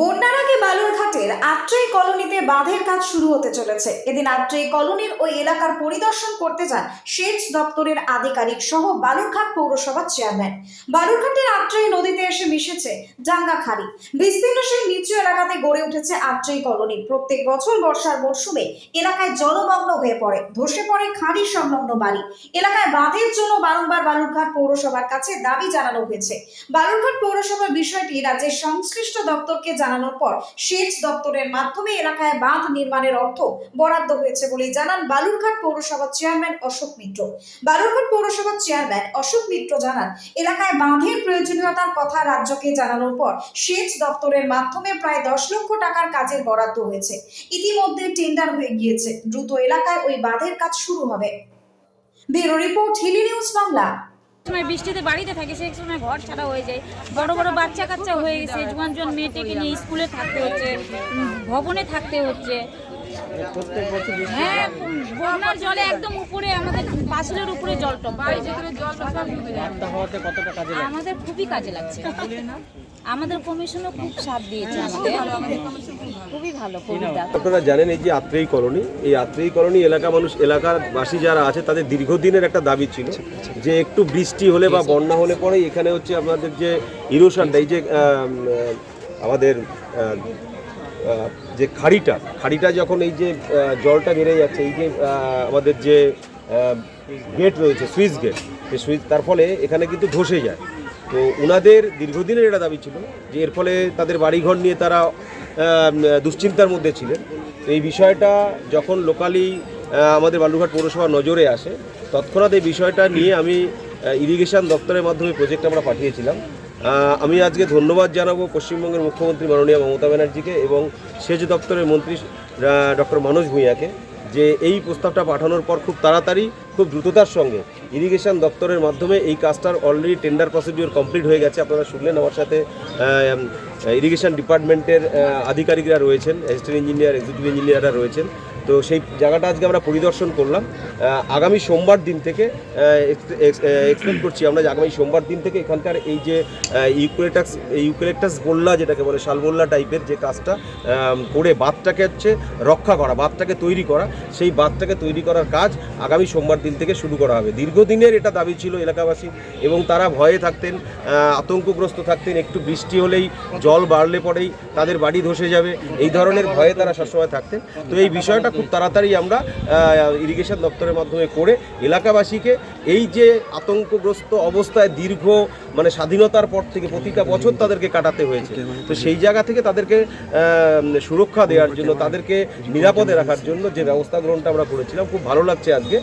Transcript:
বন্যার আগে বালুরঘাটের আত্রেই কলোনিতে বাঁধের কাজ শুরু হতে চলেছে। এদিন আত্রেই কলোনির ওই এলাকার পরিদর্শন করতে যান সেচ দপ্তরের আধিকারিক সহ বালুরঘাট পৌরসভার চেয়ারম্যান। বালুরঘাটের আত্রেই নদীতে এসে মিশেছে জাঙ্গা খাড়ি। বিস্তীর্ণ সেই নিচু এলাকাতে গড়ে উঠেছে আত্রেই কলোনি। প্রত্যেক বছর বর্ষার মরশুমে এলাকায় জলমগ্ন হয়ে পড়ে। ধসে পড়ে খাঁড়ি সংলগ্ন বাড়ি। এলাকায় বাঁধের জন্য বারংবার বালুরঘাট পৌরসভার কাছে দাবি জানানো হয়েছে। বালুরঘাট পৌরসভার বিষয়টি রাজ্যের সংশ্লিষ্ট দপ্তরকে জানানোর পর সেচ দপ্তরের মাধ্যমে এলাকায় বাঁধ নির্মাণের অর্থ বরাদ্দ হয়েছে বলে জানান বালুরঘাট পৌরসভার চেয়ারম্যান অশোক মিত্র। বালুরঘাট পৌরসভার চেয়ারম্যান অশোক মিত্র জানান, এলাকায় বাঁধের প্রয়োজনীয়তার কথা রাজ্যকে জানানোর পর সেচ দপ্তরের মাধ্যমে প্রায় দশ লক্ষ টাকার কাজের বরাদ্দ হয়েছে। ইতিমধ্যে টেন্ডার হয়ে গিয়েছে। দ্রুত এলাকায় ওই বাঁধের কাজ শুরু হবে। Bureau report Hili news Bangla. সময় বৃষ্টিতে বাড়িতে থাকে সেই সময় ঘর ছাড়া হয়ে যায়। বড় বড় বাচ্চা কাচ্চা হয়ে গেছে জোয়ান জোয়ান মেয়েটাকে নিয়ে স্কুলে থাকতে হচ্ছে ভবনে থাকতে হচ্ছে। হ্যাঁ বন্যার জলে একদম উপরে আমাদের পাঁচিলের উপরে জলটা আমাদের খুবই কাজে লাগছে। আমাদের কমিশনও খুব সাথ দিয়েছে আমাদের। খুবই ভালো কবিতা আপনারা জানেন এই যে আত্রেই কলোনি এই আত্রেই কলোনি এলাকা মানুষ এলাকার বাসী যারা আছে তাদের দীর্ঘদিনের একটা দাবি ছিল যে একটু বৃষ্টি হলে বা বন্যা হলে পরেই এখানে হচ্ছে আপনাদের যে ইরোশনটা এই যে আমাদের যে খাড়িটা খাড়িটা যখন এই যে জলটা বেড়ে যাচ্ছে এই যে আমাদের যে গেট রয়েছে সুইচ গেট সেই সুইচ তার ফলে এখানে কিন্তু ধসে যায়। তো ওনাদের দীর্ঘদিনের এটা দাবি ছিল যে এর ফলে তাদের বাড়িঘর নিয়ে তারা দুশ্চিন্তার মধ্যে ছিলেন। এই বিষয়টা যখন লোকালি আমাদের বালুরঘাট পৌরসভা নজরে আসে, তৎক্ষণাৎ এই বিষয়টা নিয়ে আমি ইরিগেশন দপ্তরের মাধ্যমে প্রজেক্ট আমরা পাঠিয়েছিলাম। আমি আজকে ধন্যবাদ জানাব পশ্চিমবঙ্গের মুখ্যমন্ত্রী মাননীয় মমতা ব্যানার্জিকে এবং সেচ দপ্তরের মন্ত্রী ডক্টর মনোজ ভূঁইয়াকে। যে এই প্রস্তাবটা পাঠানোর পর খুব তাড়াতাড়ি, খুব দ্রুততার সঙ্গে ইরিগেশন দপ্তরের মাধ্যমে এই কাজটার অলরেডি টেন্ডার প্রসিডিওর কমপ্লিট হয়ে গেছে। আপনারা শুনলেন আমার সাথে ইরিগেশন ডিপার্টমেন্টের আধিকারিকরা রয়েছেন অ্যাসিস্ট্যান্ট ইঞ্জিনিয়ার এক্সিকিউটিভ ইঞ্জিনিয়াররা রয়েছেন। তো সেই জায়গাটা আজকে আমরা পরিদর্শন করলাম। আগামী সোমবার দিন থেকে এক্সপেক্ট করছি আমরা যে আগামী সোমবার দিন থেকে এখানকার এই যে ইউকুলেটাক্স ইউকুলেটাস বললা যেটাকে বলে, শালবল্লা টাইপের যে কাজটা করে বাঁধটাকে হচ্ছে রক্ষা করা, বাঁধটাকে তৈরি করা, সেই বাঁধটাকে তৈরি করার কাজ আগামী সোমবার দিন থেকে শুরু করা হবে। দীর্ঘদিনের এটা দাবি ছিল এলাকাবাসী এবং তারা ভয়ে থাকতেন আতঙ্কগ্রস্ত থাকতেন, একটু বৃষ্টি হলেই জল বাড়লে পরেই তাদের বাড়ি ধসে যাবে, এই ধরনের ভয়ে তারা সবসময় থাকতেন। তো এই বিষয়টা খুব তাড়াতাড়ি আমরা ইরিগেশন দপ্তরের মাধ্যমে করে এলাকাবাসীকে এই যে আতঙ্কগ্রস্ত অবস্থায় দীর্ঘ মানে স্বাধীনতার পর থেকে প্রতিটা বছর তাদেরকে কাটাতে হয়েছে। তো সেই জায়গা থেকে তাদেরকে সুরক্ষা দেওয়ার জন্য, তাদেরকে নিরাপদে রাখার জন্য যে ব্যবস্থা গ্রহণটা আমরা করেছিলাম, খুব ভালো লাগছে আজকে।